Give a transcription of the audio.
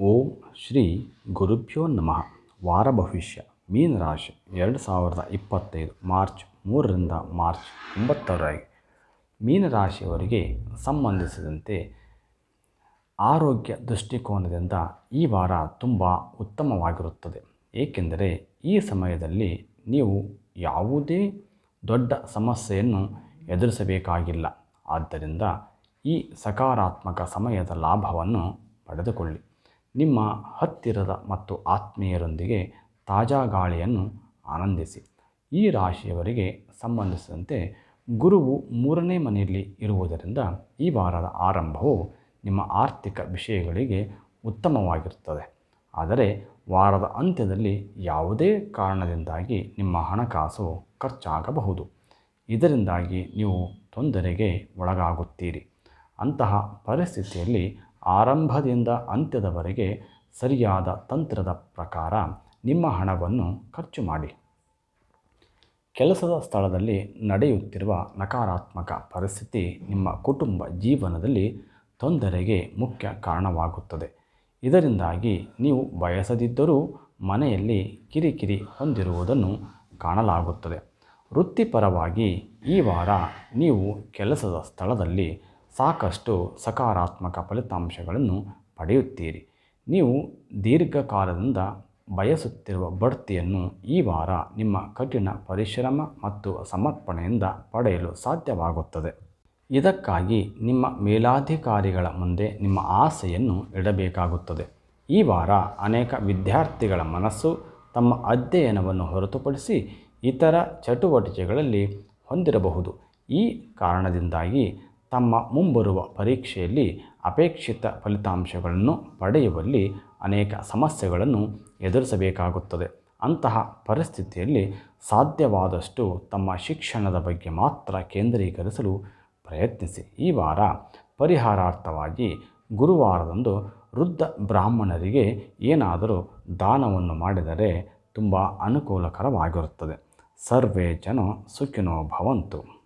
ಓಂ ಶ್ರೀ ಗುರುಭ್ಯೋ ನಮಃ. ವಾರ ಭವಿಷ್ಯ ಮೀನರಾಶಿ ಎರಡು ಸಾವಿರದ ಇಪ್ಪತ್ತೈದು, ಮಾರ್ಚ್ ಮೂರರಿಂದ ಮಾರ್ಚ್ ಒಂಬತ್ತರವರೆಗೆ. ಮೀನರಾಶಿಯವರಿಗೆ ಸಂಬಂಧಿಸಿದಂತೆ ಆರೋಗ್ಯ ದೃಷ್ಟಿಕೋನದಿಂದ ಈ ವಾರ ತುಂಬ ಉತ್ತಮವಾಗಿರುತ್ತದೆ. ಏಕೆಂದರೆ ಈ ಸಮಯದಲ್ಲಿ ನೀವು ಯಾವುದೇ ದೊಡ್ಡ ಸಮಸ್ಯೆಯನ್ನು ಎದುರಿಸಬೇಕಾಗಿಲ್ಲ. ಆದ್ದರಿಂದ ಈ ಸಕಾರಾತ್ಮಕ ಸಮಯದ ಲಾಭವನ್ನು ಪಡೆದುಕೊಳ್ಳಿ. ನಿಮ್ಮ ಹತ್ತಿರದ ಮತ್ತು ಆತ್ಮೀಯರೊಂದಿಗೆ ತಾಜಾ ಗಾಳಿಯನ್ನು ಆನಂದಿಸಿ. ಈ ರಾಶಿಯವರಿಗೆ ಸಂಬಂಧಿಸಿದಂತೆ ಗುರುವು ಮೂರನೇ ಮನೆಯಲ್ಲಿ ಇರುವುದರಿಂದ ಈ ವಾರದ ಆರಂಭವು ನಿಮ್ಮ ಆರ್ಥಿಕ ವಿಷಯಗಳಿಗೆ ಉತ್ತಮವಾಗಿರುತ್ತದೆ. ಆದರೆ ವಾರದ ಅಂತ್ಯದಲ್ಲಿ ಯಾವುದೇ ಕಾರಣದಿಂದಾಗಿ ನಿಮ್ಮ ಹಣಕಾಸು ಖರ್ಚಾಗಬಹುದು. ಇದರಿಂದಾಗಿ ನೀವು ತೊಂದರೆಗೆ ಒಳಗಾಗುತ್ತೀರಿ. ಅಂತಹ ಪರಿಸ್ಥಿತಿಯಲ್ಲಿ ಆರಂಭದಿಂದ ಅಂತ್ಯದವರೆಗೆ ಸರಿಯಾದ ತಂತ್ರದ ಪ್ರಕಾರ ನಿಮ್ಮ ಹಣವನ್ನು ಖರ್ಚು ಮಾಡಿ. ಕೆಲಸದ ಸ್ಥಳದಲ್ಲಿ ನಡೆಯುತ್ತಿರುವ ನಕಾರಾತ್ಮಕ ಪರಿಸ್ಥಿತಿ ನಿಮ್ಮ ಕುಟುಂಬ ಜೀವನದಲ್ಲಿ ತೊಂದರೆಗೆ ಮುಖ್ಯ ಕಾರಣವಾಗುತ್ತದೆ. ಇದರಿಂದಾಗಿ ನೀವು ಬಯಸದಿದ್ದರೂ ಮನೆಯಲ್ಲಿ ಕಿರಿಕಿರಿ ಹೊಂದಿರುವುದನ್ನು ಕಾಣಲಾಗುತ್ತದೆ. ವೃತ್ತಿಪರವಾಗಿ ಈ ವಾರ ನೀವು ಕೆಲಸದ ಸ್ಥಳದಲ್ಲಿ ಸಾಕಷ್ಟು ಸಕಾರಾತ್ಮಕ ಫಲಿತಾಂಶಗಳನ್ನು ಪಡೆಯುತ್ತೀರಿ. ನೀವು ದೀರ್ಘಕಾಲದಿಂದ ಬಯಸುತ್ತಿರುವ ಬಡ್ತಿಯನ್ನು ಈ ವಾರ ನಿಮ್ಮ ಕಠಿಣ ಪರಿಶ್ರಮ ಮತ್ತು ಸಮರ್ಪಣೆಯಿಂದ ಪಡೆಯಲು ಸಾಧ್ಯವಾಗುತ್ತದೆ. ಇದಕ್ಕಾಗಿ ನಿಮ್ಮ ಮೇಲಾಧಿಕಾರಿಗಳ ಮುಂದೆ ನಿಮ್ಮ ಆಸೆಯನ್ನು ಇಡಬೇಕಾಗುತ್ತದೆ. ಈ ವಾರ ಅನೇಕ ವಿದ್ಯಾರ್ಥಿಗಳ ಮನಸ್ಸು ತಮ್ಮ ಅಧ್ಯಯನವನ್ನು ಹೊರತುಪಡಿಸಿ ಇತರ ಚಟುವಟಿಕೆಗಳಲ್ಲಿ ಹೊಂದಿರಬಹುದು. ಈ ಕಾರಣದಿಂದಾಗಿ ತಮ್ಮ ಮುಂಬರುವ ಪರೀಕ್ಷೆಯಲ್ಲಿ ಅಪೇಕ್ಷಿತ ಫಲಿತಾಂಶಗಳನ್ನು ಪಡೆಯುವಲ್ಲಿ ಅನೇಕ ಸಮಸ್ಯೆಗಳನ್ನು ಎದುರಿಸಬೇಕಾಗುತ್ತದೆ. ಅಂತಹ ಪರಿಸ್ಥಿತಿಯಲ್ಲಿ ಸಾಧ್ಯವಾದಷ್ಟು ತಮ್ಮ ಶಿಕ್ಷಣದ ಬಗ್ಗೆ ಮಾತ್ರ ಕೇಂದ್ರೀಕರಿಸಲು ಪ್ರಯತ್ನಿಸಿ. ಈ ವಾರ ಪರಿಹಾರಾರ್ಥವಾಗಿ ಗುರುವಾರದಂದು ವೃದ್ಧ ಬ್ರಾಹ್ಮಣರಿಗೆ ಏನಾದರೂ ದಾನವನ್ನು ಮಾಡಿದರೆ ತುಂಬ ಅನುಕೂಲಕರವಾಗಿರುತ್ತದೆ. ಸರ್ವೇ ಜನ ಸುಖಿನೋ ಭವಂತು.